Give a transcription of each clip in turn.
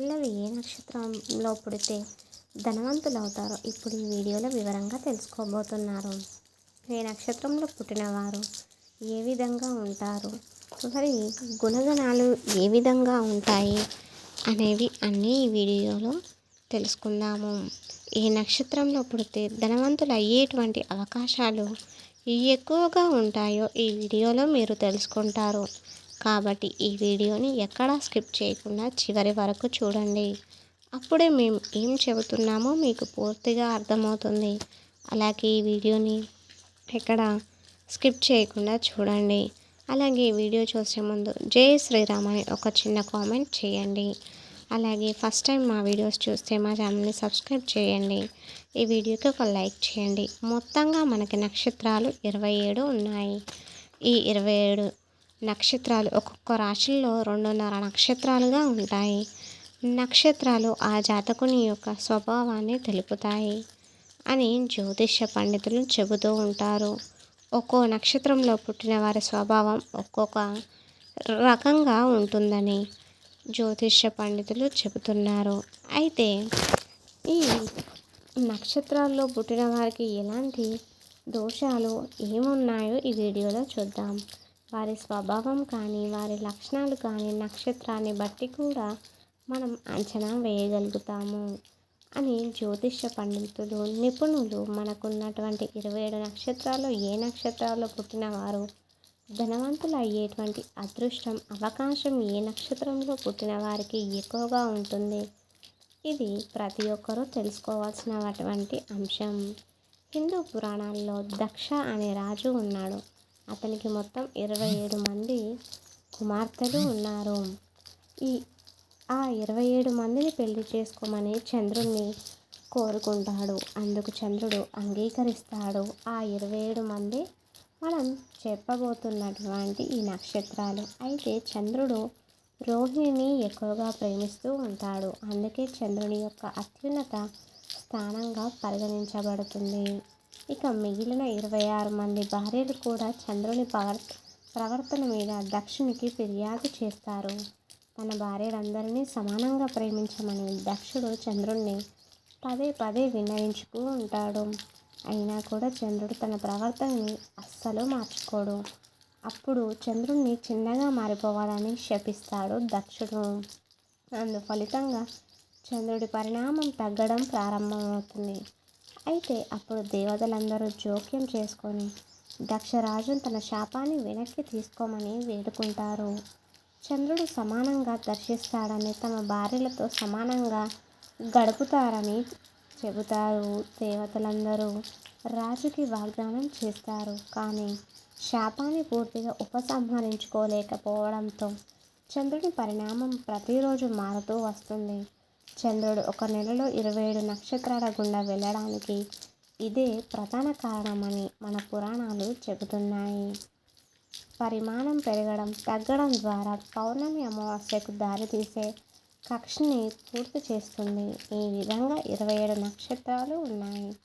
పిల్లలు ఏ నక్షత్రంలో పుడితే ధనవంతులు అవుతారో ఇప్పుడు ఈ వీడియోలో వివరంగా తెలుసుకోబోతున్నారు. ఏ నక్షత్రంలో పుట్టినవారు ఏ విధంగా ఉంటారు? వారి గుణగణాలు ఏ విధంగా ఉంటాయి? అనేవి అన్నీ ఈ వీడియోలో తెలుసుకుందాము. ఏ నక్షత్రంలో పుడితే ధనవంతులు అయ్యేటువంటి అవకాశాలు ఎక్కువగా ఉంటాయో ఈ వీడియోలో మీరు తెలుసుకుంటారు. కాబట్టి ఈ వీడియోని ఎక్కడా స్కిప్ చేయకుండా చివరి వరకు చూడండి. అప్పుడే మేము ఏం చెబుతున్నామో మీకు పూర్తిగా అర్థమవుతుంది. అలాగే ఈ వీడియోని ఎక్కడ స్కిప్ చేయకుండా చూడండి. అలాగే ఈ వీడియో చూసే ముందు జై శ్రీరామ్ అని ఒక చిన్న కామెంట్ చేయండి. అలాగే ఫస్ట్ టైం మా వీడియోస్ చూస్తే మా ఛానల్ని సబ్స్క్రైబ్ చేయండి. ఈ వీడియోకి ఒక లైక్ చేయండి. మొత్తంగా మనకి నక్షత్రాలు ఇరవై ఏడు ఉన్నాయి. ఈ ఇరవై ఏడు నక్షత్రాలు. ఒక్కొక్క రాశుల్లో రెండున్నర నక్షత్రాలుగా ఉంటాయి. నక్షత్రాలు ఆ జాతకుని యొక్క స్వభావాన్ని తెలుపుతాయి అని జ్యోతిష్య పండితులు చెబుతూ ఉంటారు. ఒక్కో నక్షత్రంలో పుట్టిన వారి స్వభావం ఒక్కొక్క రకంగా ఉంటుందని జ్యోతిష్య పండితులు చెబుతున్నారు. అయితే ఈ నక్షత్రాల్లో పుట్టిన వారికి ఎలాంటి దోషాలు ఏమున్నాయో ఈ వీడియోలో చూద్దాం. వారి స్వభావం కానీ వారి లక్షణాలు కానీ నక్షత్రాన్ని బట్టి కూడా మనం అంచనా వేయగలుగుతాము అని జ్యోతిష పండితులు నిపుణులు మనకున్నటువంటి ఇరవై ఏడు నక్షత్రాలు ఏ నక్షత్రాల్లో పుట్టిన వారు ధనవంతులు అయ్యేటువంటి అదృష్టం అవకాశం ఏ నక్షత్రంలో పుట్టిన వారికి ఎక్కువగా ఉంటుంది? ఇది ప్రతి ఒక్కరూ తెలుసుకోవాల్సినటువంటి అంశం. హిందూ పురాణాల్లో దక్ష అనే రాజు ఉన్నాడు. అతనికి మొత్తం ఇరవై ఏడు మంది కుమార్తెలు ఉన్నారు. ఈ ఆ ఇరవై ఏడు మందిని పెళ్ళి చేసుకోమని చంద్రుణ్ణి కోరుకుంటాడు. అందుకు చంద్రుడు అంగీకరిస్తాడు. ఆ ఇరవై ఏడు మంది మనం చెప్పబోతున్నటువంటి ఈ నక్షత్రాలు. అయితే చంద్రుడు రోహిణిని ఎక్కువగా ప్రేమిస్తూ ఉంటాడు. అందుకే చంద్రుని యొక్క అత్యున్నత స్థానంగా పరిగణించబడుతుంది. ఇక మిగిలిన ఇరవై ఆరు మంది భార్యలు కూడా చంద్రుని పవర్ ప్రవర్తన మీద దక్షునికి ఫిర్యాదు చేస్తారు. తన భార్యలందరినీ సమానంగా ప్రేమించమని దక్షుడు చంద్రుణ్ణి పదే పదే విన్నవించుతూ ఉంటాడు. అయినా కూడా చంద్రుడు తన ప్రవర్తనని అస్సలు మార్చుకోడు. అప్పుడు చంద్రుణ్ణి చిన్నగా మారిపోవాలని శపిస్తాడు దక్షుడు. అందు ఫలితంగా చంద్రుడి పరిణామం తగ్గడం ప్రారంభమవుతుంది. అయితే అప్పుడు దేవతలందరూ జోక్యం చేసుకొని దక్షరాజును తన శాపాన్ని వెనక్కి తీసుకోమని వేడుకుంటారు. చంద్రుడు సమానంగా దర్శిస్తాడని తమ భార్యలతో సమానంగా గడుపుతారని చెబుతారు దేవతలందరూ. రాజుకి వాగ్దానం చేస్తారు కానీ శాపాన్ని పూర్తిగా ఉపసంహరించుకోలేకపోవడంతో చంద్రుడి పరిణామం ప్రతిరోజు మారుతూ వస్తుంది. చంద్రుడు ఒక నెలలో ఇరవై ఏడు నక్షత్రాల గుండా వెళ్ళడానికి ఇదే ప్రధాన కారణమని మన పురాణాలు చెబుతున్నాయి. పరిమాణం పెరగడం తగ్గడం ద్వారా పౌర్ణమి అమావాస్యకు దారితీసే కక్షని పూర్తి చేస్తుంది. ఈ విధంగా ఇరవై ఏడు నక్షత్రాలు ఉన్నాయి.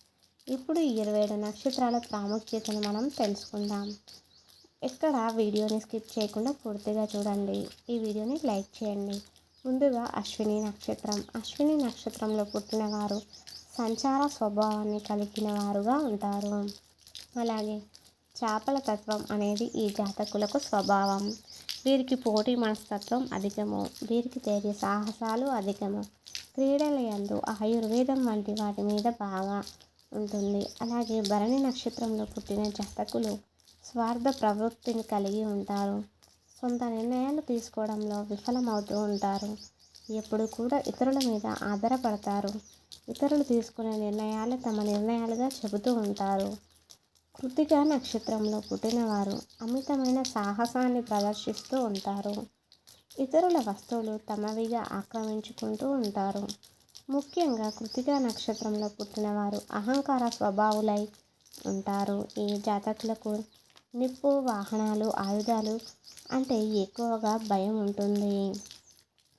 ఇప్పుడు ఈ ఇరవై ఏడు నక్షత్రాల ప్రాముఖ్యతను మనం తెలుసుకుందాం. ఎక్కడ వీడియోని స్కిప్ చేయకుండా పూర్తిగా చూడండి. ఈ వీడియోని లైక్ చేయండి. ముందుగా అశ్విని నక్షత్రం. అశ్విని నక్షత్రంలో పుట్టిన వారు సంచార స్వభావాన్ని కలిగిన వారుగా ఉంటారు. అలాగే చేపల తత్వం అనేది ఈ జాతకులకు స్వభావం. వీరికి పోటీ మనస్తత్వం అధికము. వీరికి ధైర్య సాహసాలు అధికము. క్రీడల యందు ఆయుర్వేదం వంటి వాటి మీద బాగా ఉంటుంది. అలాగే భరణి నక్షత్రంలో పుట్టిన జాతకులు స్వార్థ ప్రవృత్తిని కలిగి ఉంటారు. సొంత నిర్ణయాలు తీసుకోవడంలో విఫలమవుతూ ఉంటారు. ఎప్పుడు కూడా ఇతరుల మీద ఆధారపడతారు. ఇతరులు తీసుకునే నిర్ణయాలు తమ నిర్ణయాలుగా చెబుతూ ఉంటారు. కృతిక నక్షత్రంలో పుట్టినవారు అమితమైన సాహసాన్ని ప్రదర్శిస్తూ ఉంటారు. ఇతరుల వస్తువులు తమవిగా ఆక్రమించుకుంటూ ఉంటారు. ముఖ్యంగా కృతిక నక్షత్రంలో పుట్టినవారు అహంకార స్వభావులై ఉంటారు. ఈ జాతకులకు నిప్పు వాహనాలు ఆయుధాలు అంటే ఎక్కువగా భయం ఉంటుంది.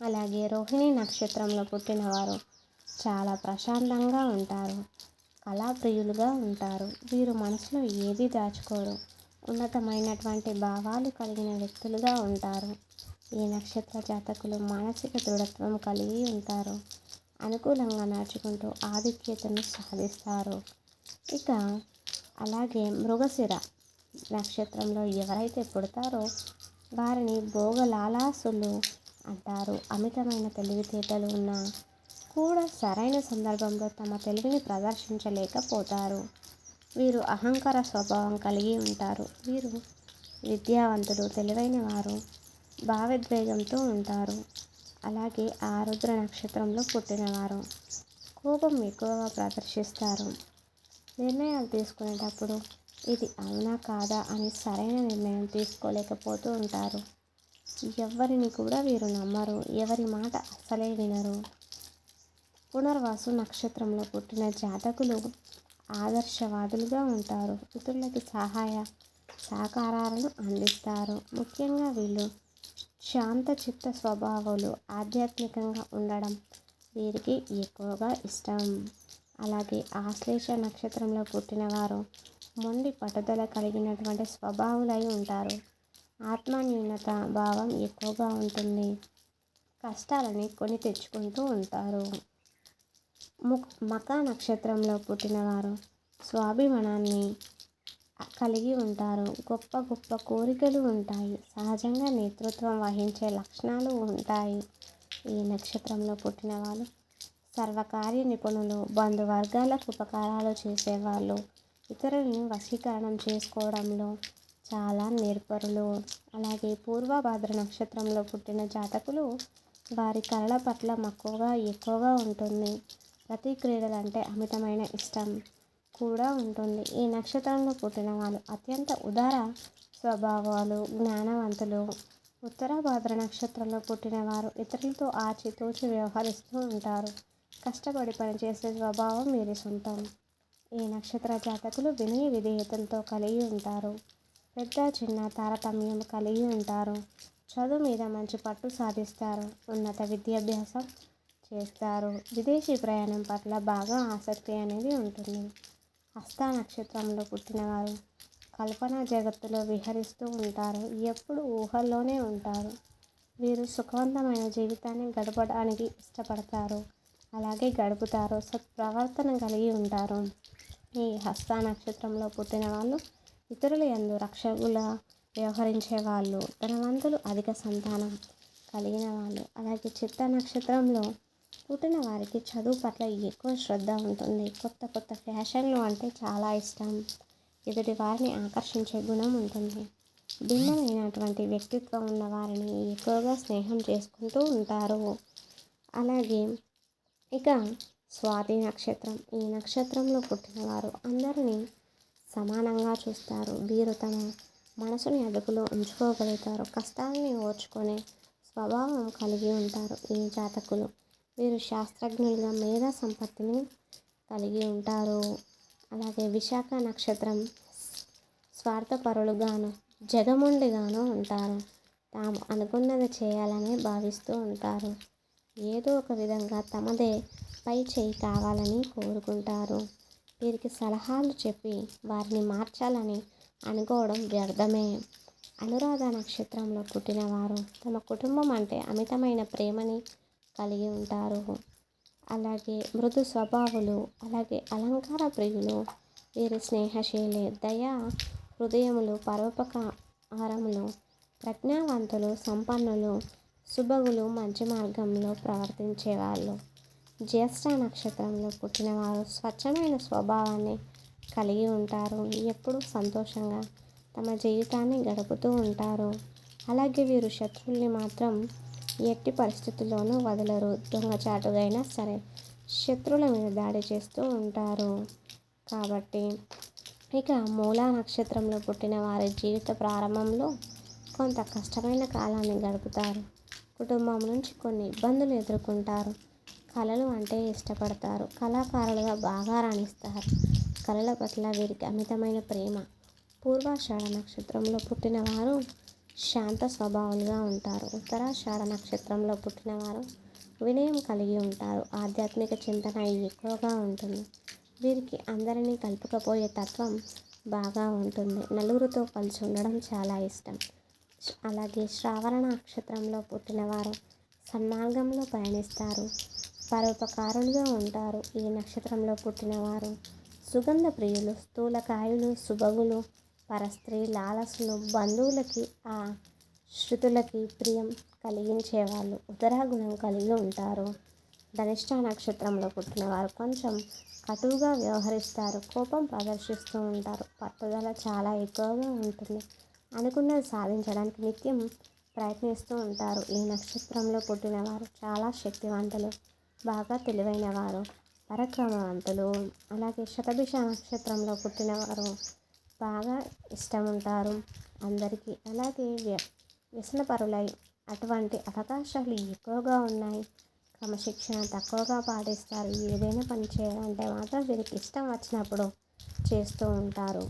అలాగే రోహిణి నక్షత్రంలో పుట్టినవారు చాలా ప్రశాంతంగా ఉంటారు. కళాప్రియులుగా ఉంటారు. వీరు మనసులో ఏది దాచుకోరు. ఉన్నతమైనటువంటి భావాలు కలిగిన వ్యక్తులుగా ఉంటారు. ఈ నక్షత్ర జాతకులు మానసిక దృఢత్వం కలిగి ఉంటారు. అనుకూలంగా నడుచుకుంటూ ఆధిక్యతను సాధిస్తారు. ఇక అలాగే మృగశిర. నక్షత్రంలో ఎవరైతే పుడతారో వారిని భోగలాలాసులు అంటారు. అమితమైన తెలివితేటలు ఉన్న కూడా సరైన సందర్భంలో తమ తెలివిని ప్రదర్శించలేకపోతారు. వీరు అహంకార స్వభావం కలిగి ఉంటారు. వీరు విద్యావంతులు తెలివైన వారు భావోద్వేగంతో ఉంటారు. అలాగే ఆరుద్ర నక్షత్రంలో పుట్టినవారు కోపం ఎక్కువగా ప్రదర్శిస్తారు. నిర్ణయాలు తీసుకునేటప్పుడు ఇది అవునా కాదా అని సరైన నిర్ణయం తీసుకోలేకపోతూ ఉంటారు. ఎవరిని కూడా వీరు నమ్మరు. ఎవరి మాట అసలే వినరు. పునర్వాసు నక్షత్రంలో పుట్టిన జాతకులు ఆదర్శవాదులుగా ఉంటారు. ఇతరులకి సహాయ సహకారాలను అందిస్తారు. ముఖ్యంగా వీళ్ళు శాంత చిత్త స్వభావాలు ఆధ్యాత్మికంగా ఉండడం వీరికి ఎక్కువగా ఇష్టం. అలాగే ఆశ్లేష నక్షత్రంలో పుట్టిన వారు మొండి పట్టుదల కలిగినటువంటి స్వభావులై ఉంటారు. ఆత్మన్యూనత భావం ఎక్కువగా ఉంటుంది. కష్టాలని కొని తెచ్చుకుంటూ ఉంటారు. ముక్ మకా నక్షత్రంలో పుట్టినవారు స్వాభిమానాన్ని కలిగి ఉంటారు. గొప్ప గొప్ప కోరికలు ఉంటాయి. సహజంగా నేతృత్వం వహించే లక్షణాలు ఉంటాయి. ఈ నక్షత్రంలో పుట్టిన వాళ్ళు సర్వకార్య నిపుణులు బంధువర్గాలకు ఉపకారాలు చేసేవాళ్ళు ఇతరులను వశీకరణం చేసుకోవడంలో చాలా నేర్పరులు. అలాగే పూర్వభాద్ర నక్షత్రంలో పుట్టిన జాతకులు వారి కళల పట్ల మక్కువగా ఎక్కువగా ఉంటుంది. ప్రతి క్రీడలు అంటే అమితమైన ఇష్టం కూడా ఉంటుంది. ఈ నక్షత్రంలో పుట్టిన వాళ్ళు అత్యంత ఉదార స్వభావాలు జ్ఞానవంతులు. ఉత్తర భాద్ర నక్షత్రంలో పుట్టిన వారు ఇతరులతో ఆచితూచి వ్యవహరిస్తూ ఉంటారు. కష్టపడి పనిచేసే స్వభావం వీరి సొంతం. ఈ నక్షత్ర జాతకులు వినయ విధేయతలతో కలిగి ఉంటారు. పెద్ద చిన్న తారతమ్యం కలిగి ఉంటారు. చదువు మీద మంచి పట్టు సాధిస్తారు. ఉన్నత విద్యాభ్యాసం చేస్తారు. విదేశీ ప్రయాణం పట్ల బాగా ఆసక్తి అనేది ఉంటుంది. హస్త నక్షత్రంలో పుట్టినవారు కల్పన జగత్తులో విహరిస్తూ ఉంటారు. ఎప్పుడు ఊహల్లోనే ఉంటారు. వీరు సుఖవంతమైన జీవితాన్ని గడపడానికి ఇష్టపడతారు. అలాగే గడుపుతారు సత్ప్రవర్తన కలిగి ఉంటారు. ఈ హస్త నక్షత్రంలో పుట్టిన వాళ్ళు ఇతరుల ఎందు రక్షకుల వ్యవహరించే వాళ్ళు. ధనవంతులు అధిక సంతానం కలిగిన వాళ్ళు. అలాగే చిత్త నక్షత్రంలో పుట్టిన వారికి చదువు పట్ల ఎక్కువ శ్రద్ధ ఉంటుంది. కొత్త కొత్త ఫ్యాషన్లు అంటే చాలా ఇష్టం. ఎదుటి వారిని ఆకర్షించే గుణం ఉంటుంది. భిన్నమైనటువంటి వ్యక్తిత్వం ఉన్న వారిని ఎక్కువగా స్నేహం చేసుకుంటూ ఉంటారు. అలాగే ఇక స్వాతి నక్షత్రం. ఈ నక్షత్రంలో పుట్టినవారు అందరినీ సమానంగా చూస్తారు. వీరు తమ మనసుని అదుపులో ఉంచుకోగలుగుతారు. కష్టాలని ఓర్చుకునే స్వభావం కలిగి ఉంటారు ఈ జాతకులు. వీరు శాస్త్రజ్ఞులుగా మేధా సంపత్తిని కలిగి ఉంటారు. అలాగే విశాఖ నక్షత్రం స్వార్థపరులుగాను జగముండిగాను ఉంటారు. తాము అనుకున్నది చేయాలని భావిస్తూ ఉంటారు. ఏదో ఒక విధంగా తమదే పై చేయి కావాలని కోరుకుంటారు. వీరికి సలహాలు చెప్పి వారిని మార్చాలని అనుకోవడం వ్యర్థమే. అనురాధ నక్షత్రంలో పుట్టినవారు తమ కుటుంబం అంటే అమితమైన ప్రేమని కలిగి ఉంటారు. అలాగే మృదు స్వభావులు అలాగే అలంకార ప్రియులు వీరి స్నేహశీలి దయ హృదయములు పరోపకారములు ప్రజ్ఞావంతులు సంపన్నులు సుభగులు మంచి మార్గంలో ప్రవర్తించేవాళ్ళు. జ్యేష్ఠ నక్షత్రంలో పుట్టినవారు స్వచ్ఛమైన స్వభావాన్ని కలిగి ఉంటారు. ఎప్పుడూ సంతోషంగా తమ జీవితాన్ని గడుపుతూ ఉంటారు. అలాగే వీరు శత్రువుల్ని మాత్రం ఎట్టి పరిస్థితుల్లోనూ వదలరు. దొంగచాటుగైనా సరే శత్రువుల మీద దాడి చేస్తూ ఉంటారు. కాబట్టి ఇక మూలా నక్షత్రంలో పుట్టిన వారి జీవిత ప్రారంభంలో కొంత కష్టమైన కాలాన్ని గడుపుతారు. కుటుంబం నుంచి కొన్ని ఇబ్బందులు ఎదుర్కొంటారు. కళలు అంటే ఇష్టపడతారు. కళాకారులుగా బాగా రాణిస్తారు. కళల పట్ల వీరికి అమితమైన ప్రేమ. పూర్వాషాఢ నక్షత్రంలో పుట్టిన వారు శాంత స్వభావులుగా ఉంటారు. ఉత్తరాషాఢ నక్షత్రంలో పుట్టినవారు వినయం కలిగి ఉంటారు. ఆధ్యాత్మిక చింతన ఎక్కువగా ఉంటుంది. వీరికి అందరినీ కలుపుకపోయే తత్వం బాగా ఉంటుంది. నలుగురితో కలిసి ఉండడం చాలా ఇష్టం. అలాగే శ్రావణ నక్షత్రంలో పుట్టినవారు సన్మార్గంలో పయనిస్తారు. పరోపకారులుగా ఉంటారు ఈ నక్షత్రంలో పుట్టినవారు సుగంధ ప్రియులు స్థూలకాయులు సుభగులు పరస్త్రీ లాలసులు బంధువులకి ఆ శృతులకి ప్రియం కలిగించేవాళ్ళు ఉదరాగుణం కలిగి ఉంటారు. ధనిష్ట నక్షత్రంలో పుట్టినవారు కొంచెం కటువుగా వ్యవహరిస్తారు కోపం ప్రదర్శిస్తూ ఉంటారు పట్టుదల చాలా ఎక్కువగా ఉంటుంది. అనుకున్నది సాధించడానికి నిత్యం ప్రయత్నిస్తూ ఉంటారు. ఈ నక్షత్రంలో పుట్టినవారు చాలా శక్తివంతులు బాగా తెలివైన వారు పరక్రమవంతులు. అలాగే శతభిష నక్షత్రంలో పుట్టినవారు బాగా ఇష్టం ఉంటారు అందరికీ అలాగే వ్య వ్యసనపరులై అటువంటి అవకాశాలు ఎక్కువగా ఉన్నాయి. క్రమశిక్షణ తక్కువగా పాటిస్తారు. ఏదైనా పని చేయాలంటే మాత్రం వీరికి ఇష్టం వచ్చినప్పుడు చేస్తూ ఉంటారు.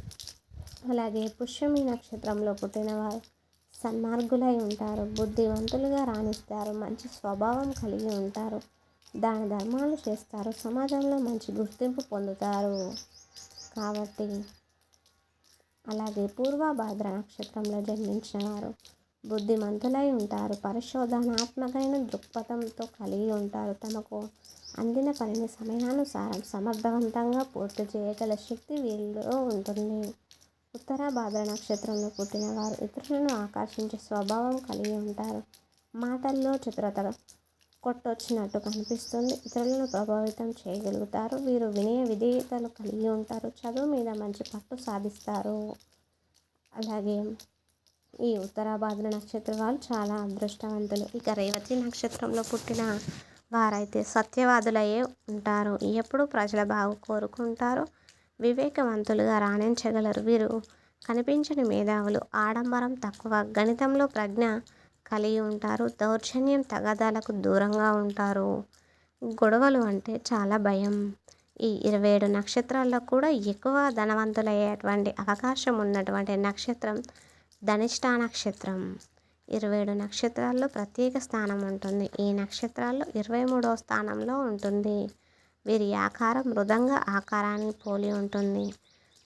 అలాగే పుష్యమి నక్షత్రంలో పుట్టినవారు సన్మార్గులై ఉంటారు బుద్ధివంతులుగా రాణిస్తారు మంచి స్వభావం కలిగి ఉంటారు దాన ధర్మాలు చేస్తారు సమాజంలో మంచి గుర్తింపు పొందుతారు. కాబట్టి అలాగే పూర్వభాద్ర నక్షత్రంలో జన్మించిన వారు బుద్ధిమంతులై ఉంటారు పరిశోధనాత్మకమైన దృక్పథంతో కలిగి ఉంటారు తమకు అందిన పనిని సమయానుసారం సమర్థవంతంగా పూర్తి చేయగల శక్తి వీరిలో ఉంటుంది. ఉత్తర భాద్ర నక్షత్రంలో పుట్టిన వారు ఇతరులను ఆకర్షించే స్వభావం కలిగి ఉంటారు. మాటల్లో చిత్రత కొట్టొచ్చినట్టు కనిపిస్తుంది. ఇతరులను ప్రభావితం చేయగలుగుతారు. వీరు వినయ విధేయతలు కలిగి ఉంటారు. చదువు మీద మంచి పట్టు సాధిస్తారు. అలాగే ఈ ఉత్తరాభాద్ర నక్షత్రం వాళ్ళు చాలా అదృష్టవంతులు. ఇక రేవతి నక్షత్రంలో పుట్టిన వారైతే సత్యవాదులయ్యే ఉంటారు. ఎప్పుడు ప్రజల బాగు కోరుకుంటారు. వివేకవంతులుగా రాణించగలరు వీరు. కనిపించని మేధావులు ఆడంబరం తక్కువ గణితంలో ప్రజ్ఞ కలిగి ఉంటారు దౌర్జన్యం తగాదాలకు దూరంగా ఉంటారు. గొడవలు అంటే చాలా భయం. ఈ ఇరవై ఏడు నక్షత్రాల్లో కూడా ఎక్కువ ధనవంతులయ్యేటువంటి అవకాశం ఉన్నటువంటి నక్షత్రం ధనిష్టా నక్షత్రం. ఇరవై ఏడు నక్షత్రాల్లో ప్రత్యేక స్థానం ఉంటుంది. ఈ నక్షత్రాల్లో ఇరవై మూడవ స్థానంలో ఉంటుంది. వీరి ఆకారం మృదంగ ఆకారాన్ని పోలి ఉంటుంది.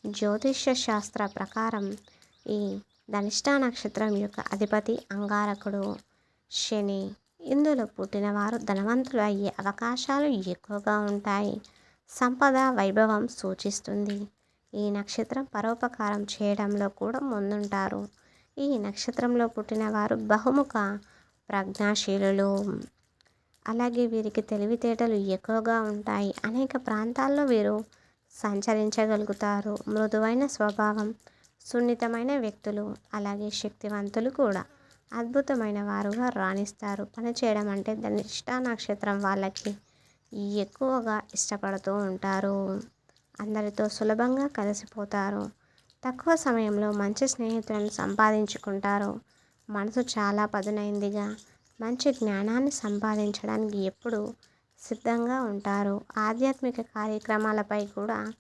జ్యోతిష్య శాస్త్ర ప్రకారం ఈ ధనిష్ట నక్షత్రం యొక్క అధిపతి అంగారకుడు శని. ఇందులో పుట్టినవారు ధనవంతులు అయ్యే అవకాశాలు ఎక్కువగా ఉంటాయి. సంపద వైభవం సూచిస్తుంది. ఈ నక్షత్రం పరోపకారం చేయడంలో కూడా ముందుంటారు. ఈ నక్షత్రంలో పుట్టినవారు బహుముఖ ప్రజ్ఞాశీలులు. అలాగే వీరికి తెలివితేటలు ఎక్కువగా ఉంటాయి. అనేక ప్రాంతాల్లో వీరు సంచరించగలుగుతారు. మృదువైన స్వభావం సున్నితమైన వ్యక్తులు అలాగే శక్తివంతులు కూడా అద్భుతమైన వారుగా రాణిస్తారు. పనిచేయడం అంటే ధనిష్ట నక్షత్రం వాళ్ళకి ఎక్కువగా ఇష్టపడుతూ ఉంటారు. అందరితో సులభంగా కలిసిపోతారు. తక్కువ సమయంలో మంచి స్నేహితులను సంపాదించుకుంటారు. మనసు చాలా పదునైందిగా మంచి జ్ఞానాన్ని సంపాదించడానికి ఎప్పుడు సిద్ధంగా ఉంటారు. ఆధ్యాత్మిక కార్యక్రమాలపై కూడా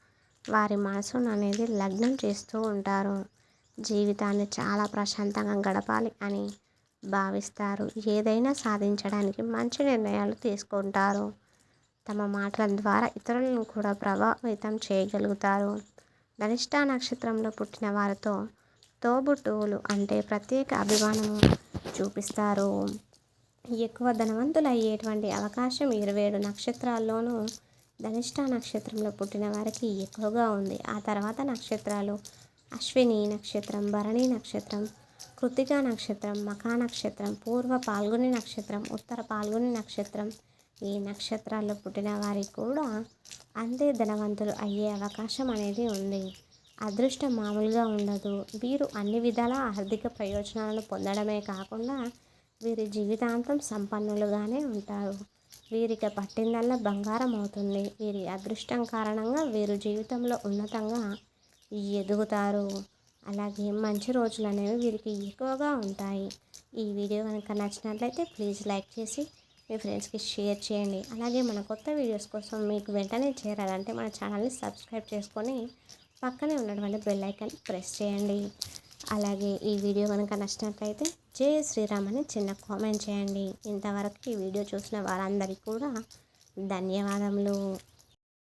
వారి మనసును అనేది లగ్నం చేస్తూ ఉంటారు. జీవితాన్ని చాలా ప్రశాంతంగా గడపాలి అని భావిస్తారు. ఏదైనా సాధించడానికి మంచి నిర్ణయాలు తీసుకుంటారు. తమ మాటల ద్వారా ఇతరులను కూడా ప్రభావితం చేయగలుగుతారు. ధనిష్ట నక్షత్రంలో పుట్టిన వారితో తోబుట్టువులు అంటే ప్రత్యేక అభిమానం చూపిస్తారు. ఎక్కువ ధనవంతులు అయ్యేటువంటి అవకాశం ఇరవై ఏడు నక్షత్రాల్లోనూ ధనిష్ట నక్షత్రంలో పుట్టిన వారికి ఎక్కువగా ఉంది. ఆ తర్వాత నక్షత్రాలు అశ్విని నక్షత్రం భరణి నక్షత్రం కృతికా నక్షత్రం మఖా నక్షత్రం పూర్వ పాల్గొని నక్షత్రం ఉత్తర పాల్గొని నక్షత్రం ఈ నక్షత్రాల్లో పుట్టిన వారికి కూడా అంతే ధనవంతులు అయ్యే అవకాశం అనేది ఉంది. అదృష్టం మామూలుగా ఉండదు. వీరు అన్ని విధాల ఆర్థిక ప్రయోజనాలను పొందడమే కాకుండా వీరి జీవితాంతం సంపన్నులుగానే ఉంటారు. వీరికి పట్టిందల్లా బంగారం అవుతుంది. వీరి అదృష్టం కారణంగా వీరు జీవితంలో ఉన్నతంగా ఎదుగుతారు. అలాగే మంచి రోజులు అనేవి వీరికి ఎక్కువగా ఉంటాయి. ఈ వీడియో కనుక నచ్చినట్లయితే ప్లీజ్ లైక్ చేసి మీ ఫ్రెండ్స్కి షేర్ చేయండి. అలాగే మన కొత్త వీడియోస్ కోసం మీకు వెంటనే చేరాలంటే మన ఛానల్ని సబ్స్క్రైబ్ చేసుకొని పక్కనే ఉన్నటువంటి బెల్ ఐకాన్ ప్రెస్ చేయండి. అలాగే ఈ వీడియో కనుక నచ్చినట్లయితే జై శ్రీరామ్ అని చిన్న కామెంట్ చేయండి. ఇంతవరకు ఈ వీడియో చూసిన వారందరికీ కూడా ధన్యవాదములు.